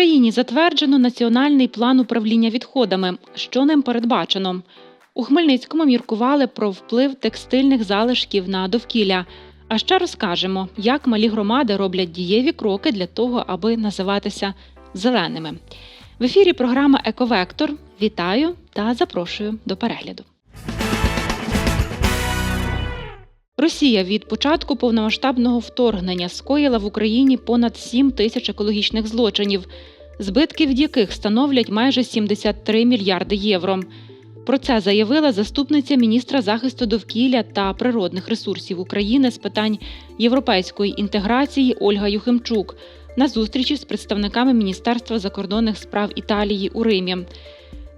Україні затверджено національний план управління відходами. Що ним передбачено? У Хмельницькому міркували про вплив текстильних залишків на довкілля. А ще розкажемо, як малі громади роблять дієві кроки для того, аби називатися зеленими. В ефірі програма Ековектор. Вітаю та запрошую до перегляду. Росія від початку повномасштабного вторгнення скоїла в Україні понад 7 тисяч екологічних злочинів, збитки від яких становлять майже 73 мільярди євро. Про це заявила заступниця міністра захисту довкілля та природних ресурсів України з питань європейської інтеграції Ольга Юхимчук на зустрічі з представниками Міністерства закордонних справ Італії у Римі.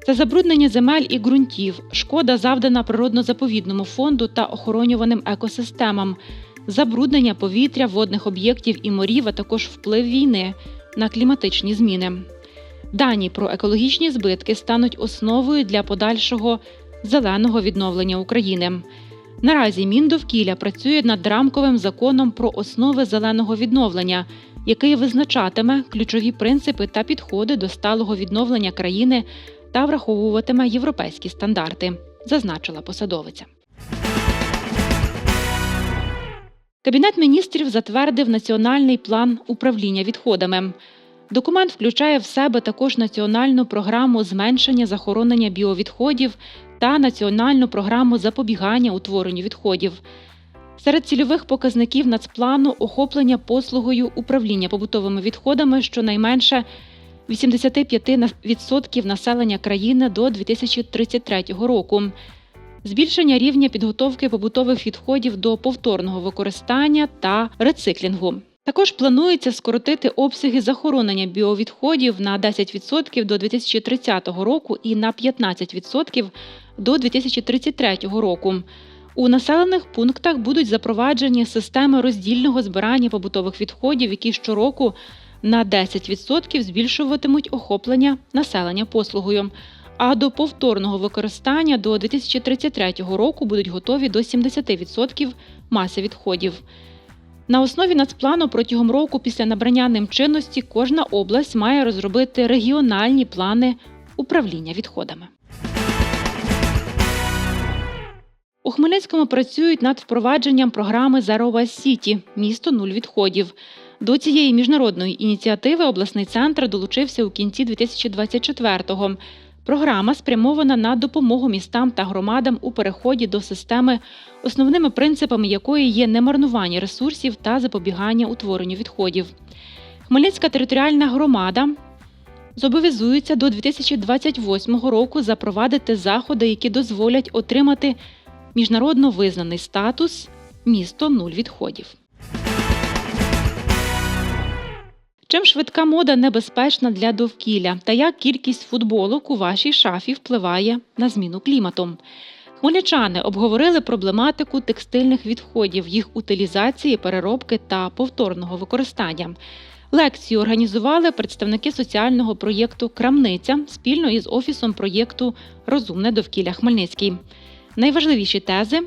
Це забруднення земель і ґрунтів, шкода завдана природно-заповідному фонду та охоронюваним екосистемам, забруднення повітря, водних об'єктів і морів, а також вплив війни на кліматичні зміни. Дані про екологічні збитки стануть основою для подальшого зеленого відновлення України. Наразі Міндовкілля працює над рамковим законом про основи зеленого відновлення, який визначатиме ключові принципи та підходи до сталого відновлення країни та враховуватиме європейські стандарти, зазначила посадовиця. Кабінет міністрів затвердив національний план управління відходами. Документ включає в себе також національну програму зменшення захоронення біовідходів та національну програму запобігання утворенню відходів. Серед цільових показників нацплану охоплення послугою управління побутовими відходами щонайменше 85% населення країни до 2033 року, збільшення рівня підготовки побутових відходів до повторного використання та рециклінгу. Також планується скоротити обсяги захоронення біовідходів на 10% до 2030 року і на 15% до 2033 року. У населених пунктах будуть запроваджені системи роздільного збирання побутових відходів, які щороку на 10% збільшуватимуть охоплення населення послугою. А до повторного використання до 2033 року будуть готові до 70% маси відходів. На основі нацплану протягом року після набрання ним чинності кожна область має розробити регіональні плани управління відходами. У Хмельницькому працюють над впровадженням програми Waste City – місто нуль відходів. До цієї міжнародної ініціативи обласний центр долучився у кінці 2024-го. Програма спрямована на допомогу містам та громадам у переході до системи, основними принципами якої є немарнування ресурсів та запобігання утворенню відходів. Хмельницька територіальна громада зобов'язується до 2028 року запровадити заходи, які дозволять отримати міжнародно визнаний статус місто нуль відходів. Чим швидка мода небезпечна для довкілля та як кількість футболок у вашій шафі впливає на зміну клімату? Хмельничани обговорили проблематику текстильних відходів, їх утилізації, переробки та повторного використання. Лекцію організували представники соціального проєкту Крамниця спільно із офісом проєкту Розумне довкілля Хмельницький. Найважливіші тези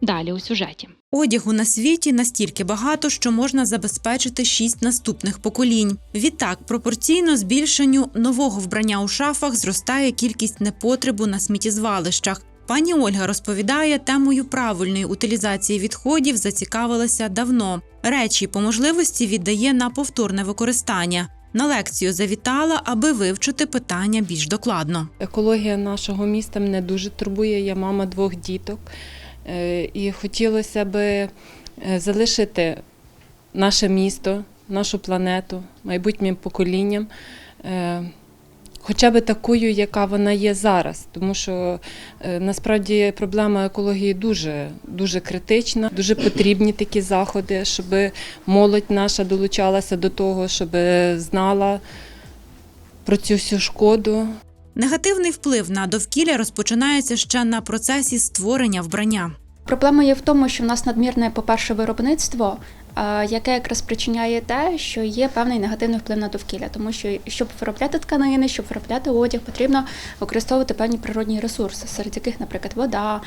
далі у сюжеті. Одягу на світі настільки багато, що можна забезпечити шість наступних поколінь. Відтак, пропорційно збільшенню нового вбрання у шафах зростає кількість непотребу на сміттєзвалищах. Пані Ольга розповідає, темою правильної утилізації відходів зацікавилася давно. Речі по можливості віддає на повторне використання. На лекцію завітала, аби вивчити питання більш докладно. Екологія нашого міста мене дуже турбує. Я мама двох діток. Е, І хотілося би е, залишити наше місто, нашу планету майбутнім поколінням, е, хоча б такою, яка вона є зараз. Тому що насправді проблема екології дуже, дуже критична, дуже потрібні такі заходи, щоб молодь наша долучалася до того, щоб знала про цю всю шкоду, Негативний вплив на довкілля розпочинається ще на процесі створення вбрання. Проблема є в тому, що в нас надмірне, по-перше, виробництво яке якраз спричиняє те, що є певний негативний вплив на довкілля, тому що щоб виробляти тканини, щоб виробляти одяг, потрібно використовувати певні природні ресурси, серед яких, наприклад, вода,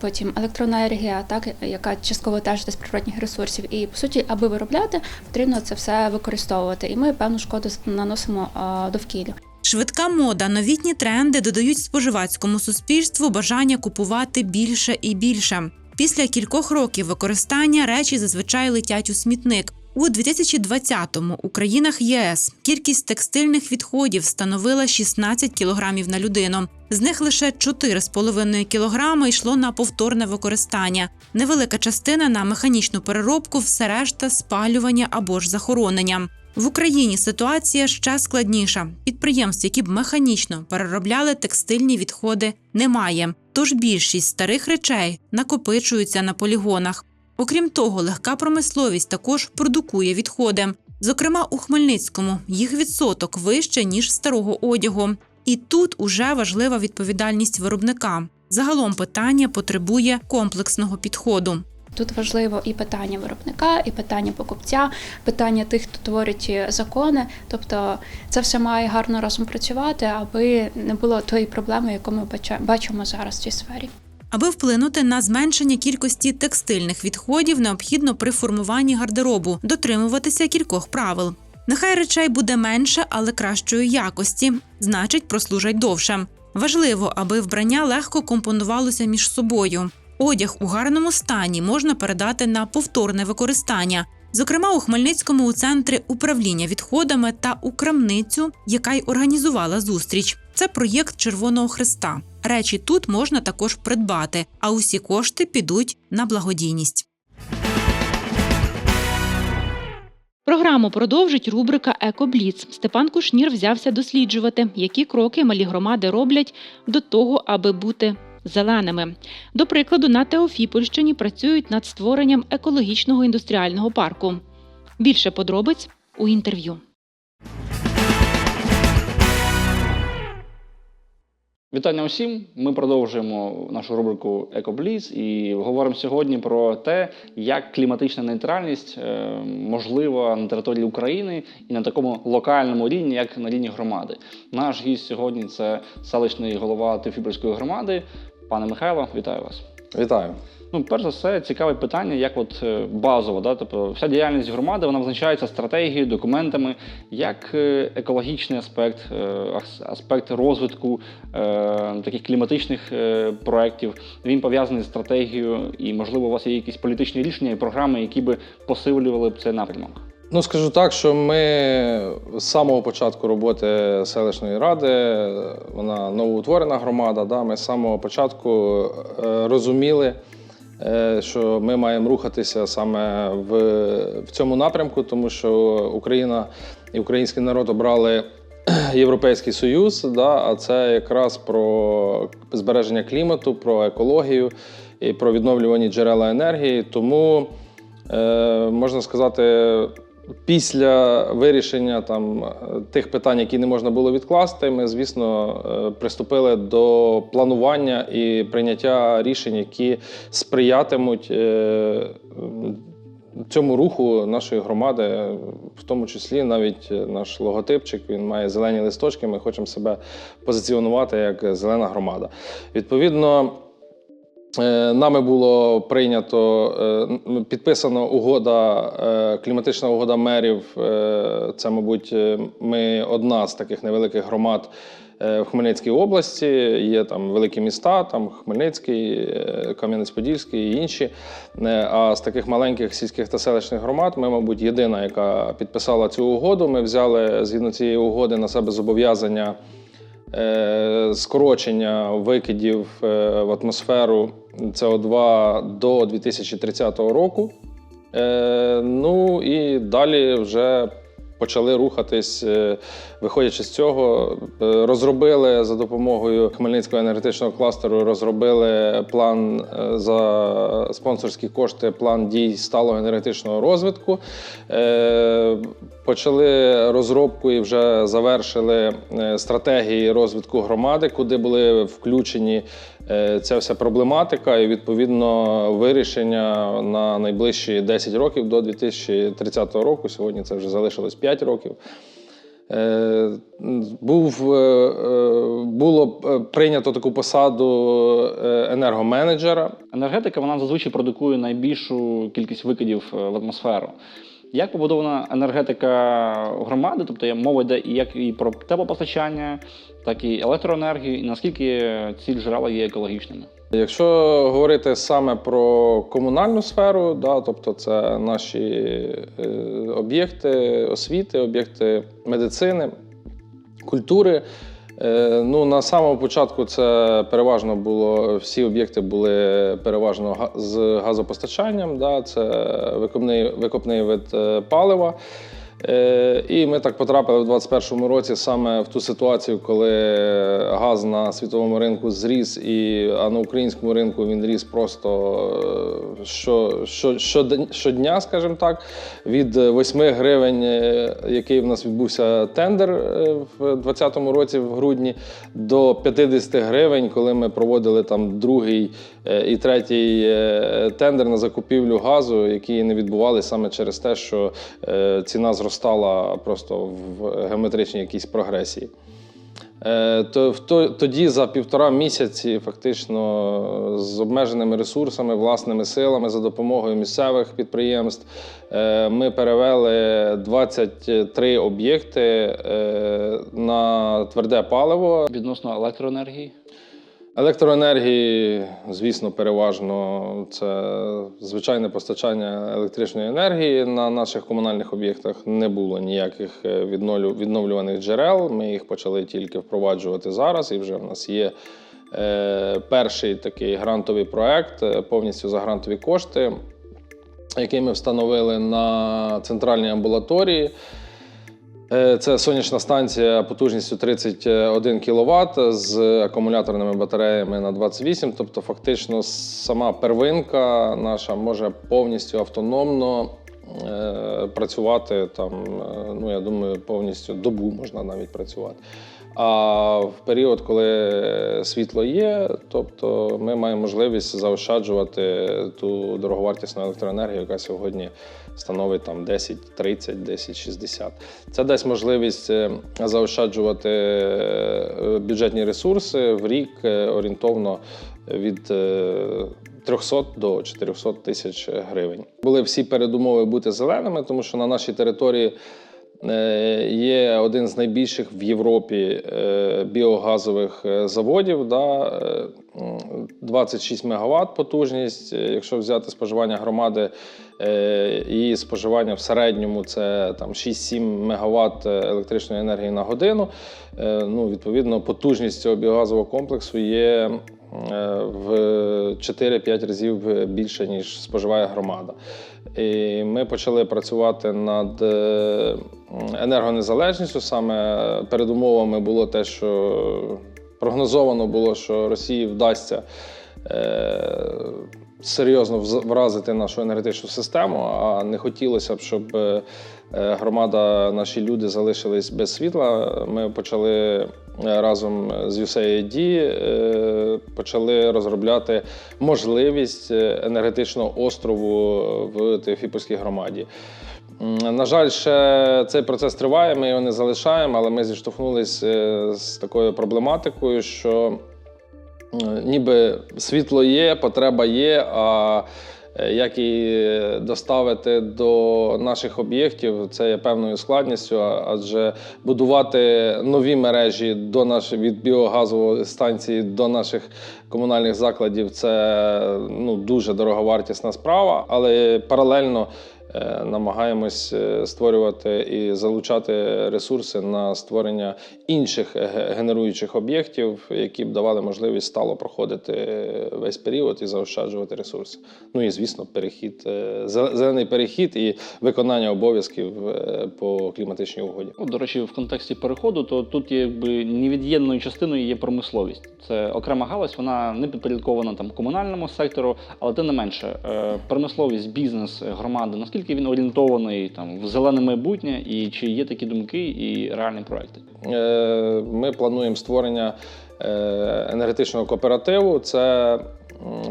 потім електроенергія, так яка частково теж з природних ресурсів. І по суті, аби виробляти, потрібно це все використовувати. І ми певну шкоду наносимо довкіллю. Швидка мода, новітні тренди додають споживацькому суспільству бажання купувати більше і більше. Після кількох років використання речі зазвичай летять у смітник. У 2020-му у країнах ЄС кількість текстильних відходів становила 16 кілограмів на людину. З них лише 4,5 кілограми йшло на повторне використання. Невелика частина на механічну переробку, все решта спалювання або ж захоронення. В Україні ситуація ще складніша. Підприємств, які б механічно переробляли текстильні відходи, немає. Тож більшість старих речей накопичуються на полігонах. Окрім того, легка промисловість також продукує відходи. Зокрема, у Хмельницькому їх відсоток вище ніж старого одягу. І тут уже важлива відповідальність виробника. Загалом питання потребує комплексного підходу. Тут важливо і питання виробника, і питання покупця, питання тих, хто творить закони. Тобто це все має гарно разом працювати, аби не було тої проблеми, яку ми бачимо зараз в цій сфері. Аби вплинути на зменшення кількості текстильних відходів, необхідно при формуванні гардеробу дотримуватися кількох правил. Нехай речей буде менше, але кращої якості, значить, прослужать довше. Важливо, аби вбрання легко компонувалося між собою. Одяг у гарному стані можна передати на повторне використання. Зокрема, у Хмельницькому у центрі управління відходами та у крамницю, яка й організувала зустріч. Це проєкт Червоного Христа. Речі тут можна також придбати, а усі кошти підуть на благодійність. Програму продовжить рубрика Екобліц. Степан Кушнір взявся досліджувати, які кроки малі громади роблять до того, аби бути зеленими. До прикладу, на Теофіпольщині працюють над створенням екологічного індустріального парку. Більше подробиць у інтерв'ю. Вітання усім. Ми продовжуємо нашу рубрику Екобліз і говоримо сьогодні про те, як кліматична нейтральність е, можлива на території України і на такому локальному рівні, як на рівні громади. Наш гість сьогодні це селищний голова Тифібрської громади. Пане Михайло, вітаю вас. Вітаю. Ну, перш за все, цікаве питання, як от е, базово, да, тобто вся діяльність громади вона визначається стратегією, документами, як е, екологічний аспект, е, аспект розвитку таких кліматичних е, проєктів. Він пов'язаний з стратегією, і можливо у вас є якісь політичні рішення і програми, які би посилювали б цей напрямок. Ну скажу так, що ми з самого початку роботи селищної ради, вона новоутворена громада. Да, ми з самого початку розуміли, що ми маємо рухатися саме в, в цьому напрямку, тому що Україна і український народ обрали Європейський Союз, да, а це якраз про збереження клімату, про екологію і про відновлювані джерела енергії. Тому е, можна сказати, після вирішення там тих питань, які не можна було відкласти, ми, звісно, е, приступили до планування і прийняття рішень, які сприятимуть. е, Цьому руху нашої громади, в тому числі навіть наш логотипчик, він має зелені листочки. Ми хочемо себе позиціонувати як зелена громада. Відповідно, Нами було прийнято е, підписана угода, е, кліматична угода мерів. Е, Це, мабуть, е, ми одна з таких невеликих громад е, в Хмельницькій області. Є там великі міста, там Хмельницький, е, Кам'янець-Подільський і інші. Е, А з таких маленьких сільських та селищних громад ми, мабуть, єдина, яка підписала цю угоду. Ми взяли згідно цієї угоди на себе зобов'язання е, скорочення викидів е, в атмосферу СО2 до 2030 року. Е, Ну і далі вже почали рухатись, е, виходячи з цього, е, розробили за допомогою Хмельницького енергетичного кластеру, розробили план е, за спонсорські кошти, план дій сталого енергетичного розвитку. Почали розробку і вже завершили е, стратегії розвитку громади, куди були включені е, ця вся проблематика і відповідно вирішення на найближчі 10 років до 2030 року. Сьогодні це вже залишилось 5 років. Е, Був, було прийнято таку посаду енергоменеджера. Енергетика вона зазвичай продукує найбільшу кількість викидів в атмосферу. Як побудована енергетика громади? Тобто мова йде як і про теплопостачання, так і електроенергію, і наскільки ці джерела є екологічними? Якщо говорити саме про комунальну сферу, да, тобто це наші е, об'єкти освіти, об'єкти медицини, культури. Е, ну, на самому початку це переважно було, всі об'єкти були переважно з газопостачанням, да, це викопний, викопний вид е, палива. Е, І ми так потрапили в 2021 році саме в ту ситуацію, коли газ на світовому ринку зріс, і, а на українському ринку він ріс просто е, що, що, щодня, скажімо так, від 8 гривень, е, який в нас відбувся тендер в 2020 році в грудні, до 50 гривень, коли ми проводили там другий і третій тендер на закупівлю газу, які не відбувалися саме через те, що ціна зростала просто в геометричній якійсь прогресії. Е, То в то- тоді за півтора місяці, фактично з обмеженими ресурсами, власними силами за допомогою місцевих підприємств, е, ми перевели 23 об'єкти е, на тверде паливо. Відносно електроенергії? Електроенергії, звісно, переважно це звичайне постачання електричної енергії на наших комунальних об'єктах. Не було ніяких е, відновлюваних джерел. Ми їх почали тільки впроваджувати зараз, і вже в нас є е, перший такий грантовий проект е, повністю за грантові кошти, який ми встановили на центральній амбулаторії. Е, Це сонячна станція потужністю 31 кВт з акумуляторними батареями на 28. Тобто, фактично, сама первинка наша може повністю автономно е, працювати там. е, Ну я думаю, повністю добу можна навіть працювати. А в період, коли світло є, тобто ми маємо можливість заощаджувати ту дороговартісну електроенергію, яка сьогодні становить там 10, 30, 10, 60. Це дасть можливість е, заощаджувати е, бюджетні ресурси в рік е, орієнтовно від е, 300 до 400 тисяч гривень. Були всі передумови бути зеленими, тому що на нашій території є один з найбільших в Європі біогазових заводів. Да, 26 МВт потужність. Е, Якщо взяти споживання громади, е, її споживання в середньому це там 6-7 МВт електричної енергії на годину. Е, Ну, відповідно, потужність цього біогазового комплексу є е, в 4-5 разів більше, ніж споживає громада. І ми почали працювати над е, енергонезалежністю. Саме передумовами було те, що прогнозовано було, що Росії вдасться е, серйозно вразити нашу енергетичну систему, а не хотілося б, щоб е, е, громада, наші люди залишились без світла. Ми почали е, разом з USAID е, почали розробляти можливість енергетичного острову в Теофіпольській громаді. На жаль, ще цей процес триває, ми його не залишаємо, але ми зіштовхнулися е, з такою проблематикою, що е, ніби світло є, потреба є, а е, як її доставити до наших об'єктів, це є певною складністю, адже будувати нові мережі до нашої від біогазової станції до наших комунальних закладів це ну, дуже дороговартісна справа, але паралельно намагаємось е, створювати і залучати ресурси на створення інших генеруючих об'єктів, які б давали можливість стало проходити весь період і заощаджувати ресурси. Ну і звісно, перехід, е, зелений перехід і виконання обов'язків е, по кліматичній угоді. Ну, до речі, в контексті переходу, то тут якби невід'ємною частиною є промисловість. Це окрема галузь, вона не підпорядкована там комунальному сектору, але тим не менше, е, промисловість, бізнес, громади, наскільки наскільки він орієнтований там в зелене майбутнє, і чи є такі думки і реальні проекти? Е, Ми плануємо створення е, енергетичного кооперативу. Це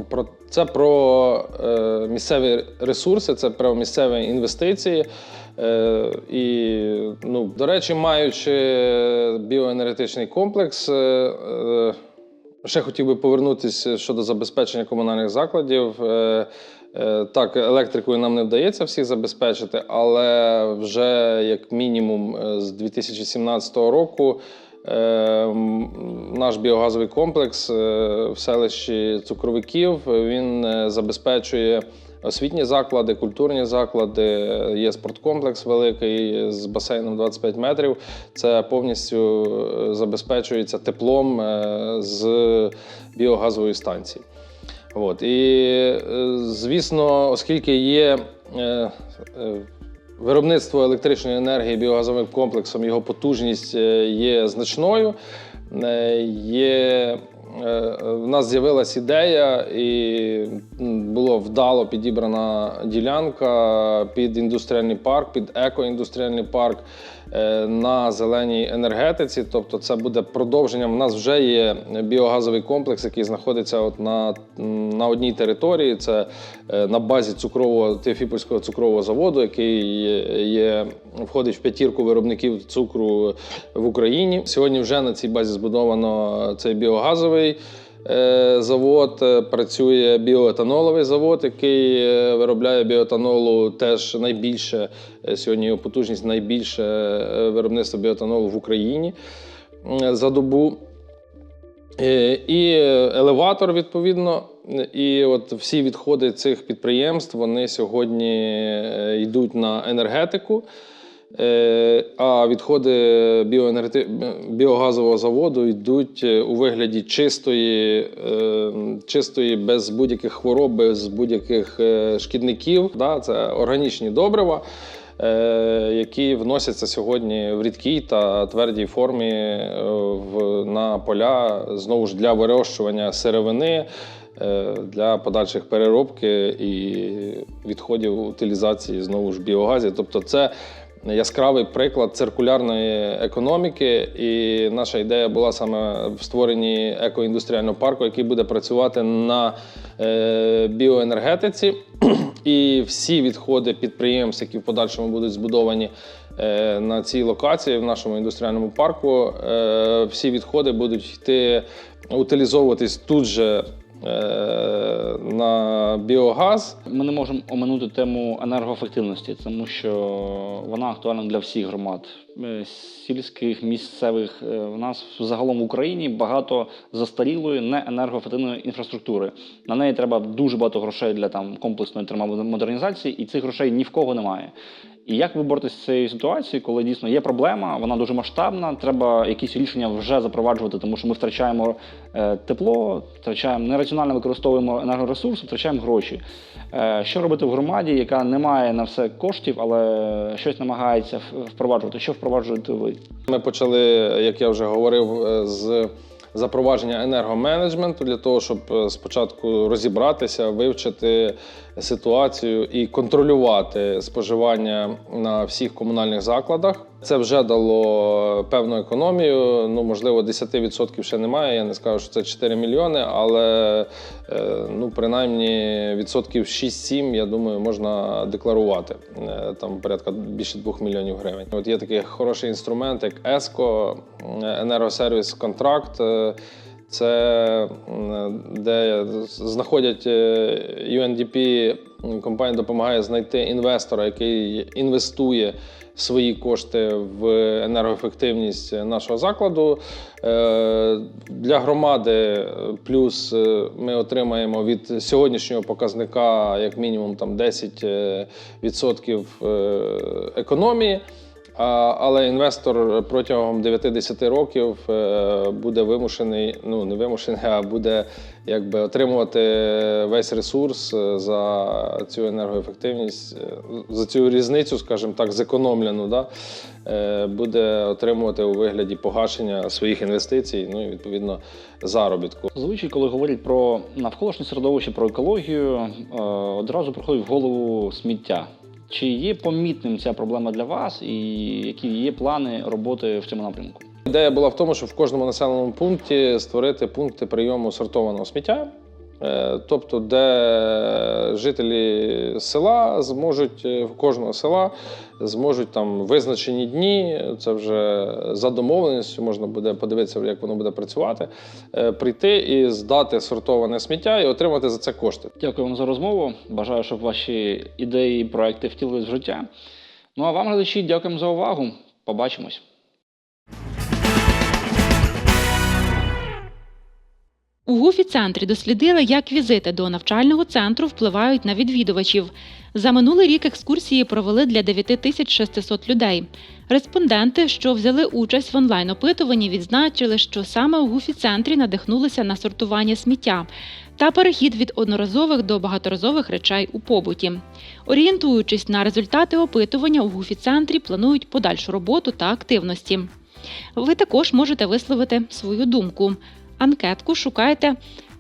про це про е, місцеві ресурси, це про місцеві інвестиції. І, ну, до речі, маючи біоенергетичний комплекс, ще хотів би повернутися щодо забезпечення комунальних закладів. Так, електрикою нам не вдається всіх забезпечити, але вже як мінімум е, з 2017 року е, наш біогазовий комплекс е, в селищі Цукровиків він е, забезпечує освітні заклади, культурні заклади. Є спорткомплекс великий з басейном 25 метрів. Це повністю е, забезпечується теплом е, з біогазової станції. От. І, е, звісно, оскільки є е, е, виробництво електричної енергії біогазовим комплексом, його потужність є значною. Є, в нас з'явилась ідея, і було вдало підібрана ділянка під індустріальний парк, під екоіндустріальний парк на зеленій енергетиці. Тобто, це буде продовженням. У нас вже є біогазовий комплекс, який знаходиться от на, на одній території. Це е, на базі цукрового Теофіпольського цукрового заводу, який є входить в п'ятірку виробників цукру в Україні. Сьогодні вже на цій базі збудовано цей біогазовий. Е, Завод е, працює біоетаноловий завод, який е, виробляє біоетанолу теж найбільше. Сьогодні його потужність найбільше виробництво біоетанолу в Україні за добу. І елеватор, відповідно. І от всі відходи цих підприємств вони сьогодні йдуть на енергетику. Е, А відходи біогазового заводу йдуть е, у вигляді чистої, е, чистої без будь-яких хвороб, без будь-яких шкідників. Це органічні добрива, які вносяться сьогодні в рідкій та твердій формі на поля знову ж для вирощування сировини. Для подальших переробки і відходів утилізації знову ж біогазі. Тобто, це яскравий приклад циркулярної економіки. І наша ідея була саме в створенні екоіндустріального парку, який буде працювати на е, біоенергетиці. І всі відходи підприємств, які в подальшому будуть збудовані е, на цій локації, в нашому індустріальному парку, е, всі відходи будуть йти утилізовуватись тут же. Е, На біогаз. Ми не можемо оминути тему енергоефективності, тому що вона актуальна для всіх громад сільських, місцевих. Е, У нас загалом в Україні багато застарілої неенергоефективної інфраструктури. На неї треба дуже багато грошей для там комплексної термомодернізації, і цих грошей ні в кого немає. І як ви боретесь з цією ситуацією, коли дійсно є проблема, вона дуже масштабна, треба якісь рішення вже запроваджувати, тому що ми втрачаємо е, тепло, втрачаємо нераціонально використовуємо енергоресурси, втрачаємо гроші. Е, що робити в громаді, яка не має на все коштів, але щось намагається впроваджувати? Що впроваджуєте ви? Ми почали, як я вже говорив, е, з запровадження енергоменеджменту для того, щоб е, спочатку розібратися, вивчити ситуацію і контролювати споживання на всіх комунальних закладах. Це вже дало певну економію. Ну, можливо, 10% ще немає. Я не скажу, що це 4 мільйони, але е, ну, принаймні відсотків 6-7, я думаю, можна декларувати. Е, Там порядка більше 2 мільйонів гривень. От є такий хороший інструмент, як ЕСКО, енергосервіс контракт. Це де знаходять е, UNDP, компанія допомагає знайти інвестора, який інвестує свої кошти в енергоефективність нашого закладу. Е, Для громади плюс е, ми отримаємо від сьогоднішнього показника як мінімум там 10% е, відсотків, е, економії. Але інвестор протягом 9-10 років е, буде вимушений, ну не вимушений, а буде якби отримувати весь ресурс е, за цю енергоефективність, е, за цю різницю, скажімо так, зекономлену, да, буде отримувати у вигляді погашення своїх інвестицій, ну і відповідно заробітку. Зазвичай, коли говорять про навколишнє середовище, про екологію, одразу приходить в голову сміття. Чи є помітним ця проблема для вас, і які є плани роботи в цьому напрямку? Ідея була в тому, щоб в кожному населеному пункті створити пункти прийому сортованого сміття. Е, Тобто, де жителі села зможуть е, кожного села зможуть там визначені дні, це вже за домовленістю, можна буде подивитися, як воно буде працювати, е, прийти і здати сортоване сміття і отримати за це кошти. Дякую вам за розмову. Бажаю, щоб ваші ідеї і проекти втілились в життя. Ну а вам, глядачі, дякуємо за увагу. Побачимось. У гуфі центрі дослідили, як візити до навчального центру впливають на відвідувачів. За минулий рік екскурсії провели для 9600 людей. Респонденти, що взяли участь в онлайн-опитуванні, відзначили, що саме у гуфі центрі надихнулися на сортування сміття та перехід від одноразових до багаторазових речей у побуті. Орієнтуючись на результати опитування, у гуфі центрі планують подальшу роботу та активності. Ви також можете висловити свою думку. Анкетку шукайте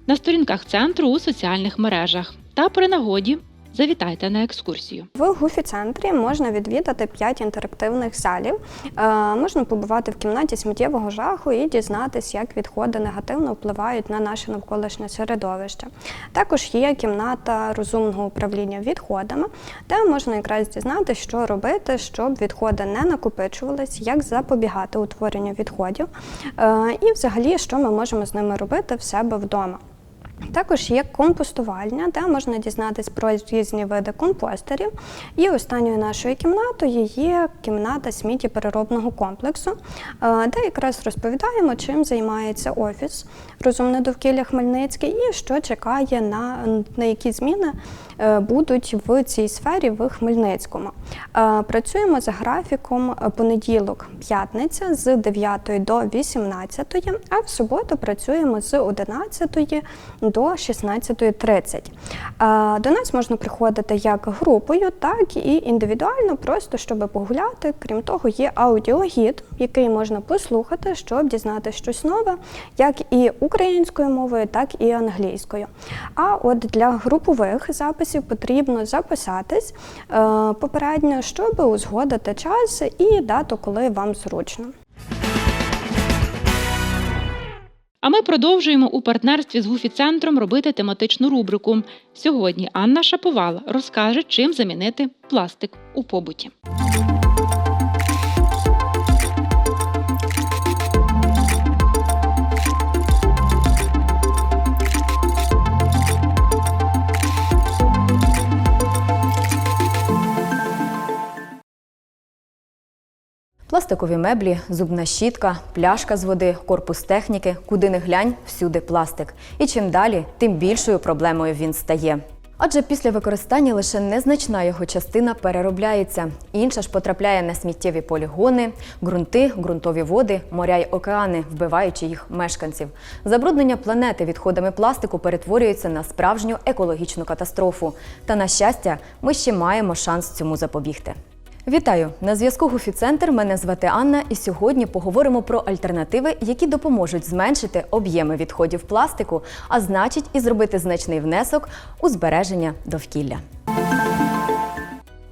на сторінках центру у соціальних мережах та при нагоді завітайте на екскурсію. В гуфі центрі можна відвідати 5 інтерактивних залів. Е, можна побувати в кімнаті сміттєвого жаху і дізнатись, як відходи негативно впливають на наше навколишнє середовище. Також є кімната розумного управління відходами, де можна якраз дізнатися, що робити, щоб відходи не накопичувались, як запобігати утворенню відходів, е, і взагалі, що ми можемо з ними робити в себе вдома. Також є компостувальня, де можна дізнатись про різні види компостерів. І останньою нашою кімнатою є кімната сміттєпереробного комплексу, е, де якраз розповідаємо, чим займається офіс Розумне довкілля Хмельницький і що чекає на, на які зміни будуть в цій сфері в Хмельницькому. Е, Працюємо за графіком е, понеділок-п'ятниця з 9 до 18, а в суботу працюємо з 11 до 16.30. Е, До нас можна приходити як групою, так і індивідуально, просто щоб погуляти. Крім того, є аудіогід, який можна послухати, щоб дізнати щось нове, як і українською мовою, так і англійською. А от для групових записів потрібно записатись е, попередньо, щоб узгодити час і дату, коли вам зручно. А ми продовжуємо у партнерстві з Гуфі-центром робити тематичну рубрику. Сьогодні Анна Шаповал розкаже, чим замінити пластик у побуті. Пластикові меблі, зубна щітка, пляшка з води, корпус техніки, куди не глянь, всюди пластик. І чим далі, тим більшою проблемою він стає. Адже після використання лише незначна його частина переробляється, інша ж потрапляє на сміттєві полігони, ґрунти, ґрунтові води, моря й океани, вбиваючи їх мешканців. Забруднення планети відходами пластику перетворюється на справжню екологічну катастрофу. Та на щастя, ми ще маємо шанс цьому запобігти. Вітаю! На зв'язку Гуфі-центр. Мене звати Анна, і сьогодні поговоримо про альтернативи, які допоможуть зменшити об'єми відходів пластику, а значить, і зробити значний внесок у збереження довкілля.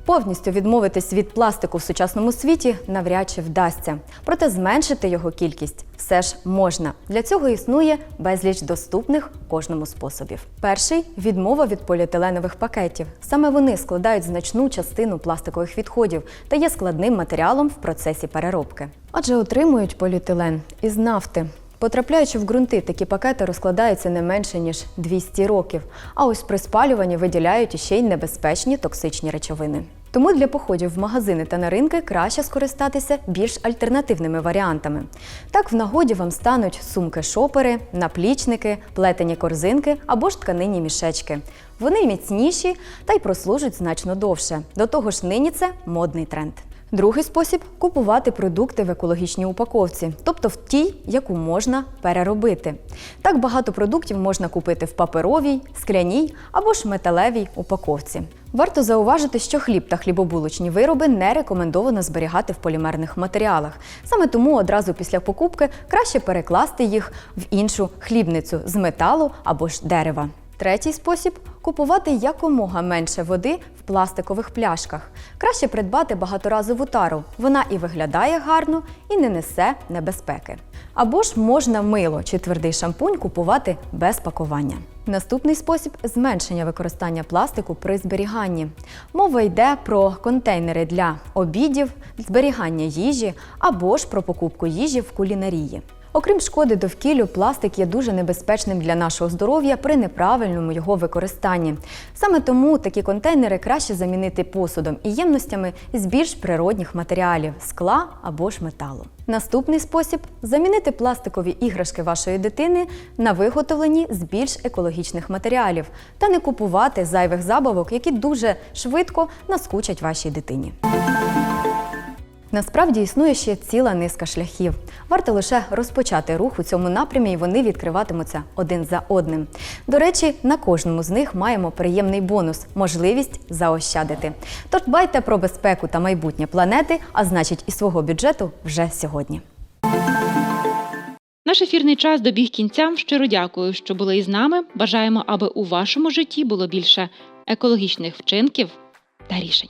Повністю відмовитись від пластику в сучасному світі навряд чи вдасться. Проте зменшити його кількість все ж можна. Для цього існує безліч доступних кожному способів. Перший відмова від поліетиленових пакетів. Саме вони складають значну частину пластикових відходів та є складним матеріалом в процесі переробки. Адже отримують поліетилен із нафти. Потрапляючи в ґрунти, такі пакети розкладаються не менше ніж 200 років. А ось при спалюванні виділяють іще й небезпечні токсичні речовини. Тому для походів в магазини та на ринки краще скористатися більш альтернативними варіантами. Так в нагоді вам стануть сумки-шопери, наплічники, плетені корзинки або ж тканині мішечки. Вони міцніші та й прослужать значно довше. До того ж, нині це модний тренд. Другий спосіб купувати продукти в екологічній упаковці, тобто в тій, яку можна переробити. Так багато продуктів можна купити в паперовій, скляній або ж металевій упаковці. Варто зауважити, що хліб та хлібобулочні вироби не рекомендовано зберігати в полімерних матеріалах. Саме тому одразу після покупки краще перекласти їх в іншу хлібницю з металу або ж дерева. Третій спосіб купувати якомога менше води в пластикових пляшках. Краще придбати багаторазову тару. Вона і виглядає гарно, і не несе небезпеки. Або ж можна мило чи твердий шампунь купувати без пакування. Наступний спосіб зменшення використання пластику при зберіганні. Мова йде про контейнери для обідів, зберігання їжі або ж про покупку їжі в кулінарії. Окрім шкоди довкіллю, пластик є дуже небезпечним для нашого здоров'я при неправильному його використанні. Саме тому такі контейнери краще замінити посудом і ємностями з більш природних матеріалів скла або ж металу. Наступний спосіб замінити пластикові іграшки вашої дитини на виготовлені з більш екологічних матеріалів та не купувати зайвих забавок, які дуже швидко наскучать вашій дитині. Насправді існує ще ціла низка шляхів. Варто лише розпочати рух у цьому напрямі, і вони відкриватимуться один за одним. До речі, на кожному з них маємо приємний бонус можливість заощадити. Тож дбайте про безпеку та майбутнє планети, а значить, і свого бюджету вже сьогодні. Наш ефірний час добіг кінця. Щиро дякую, що були із нами. Бажаємо, аби у вашому житті було більше екологічних вчинків та рішень.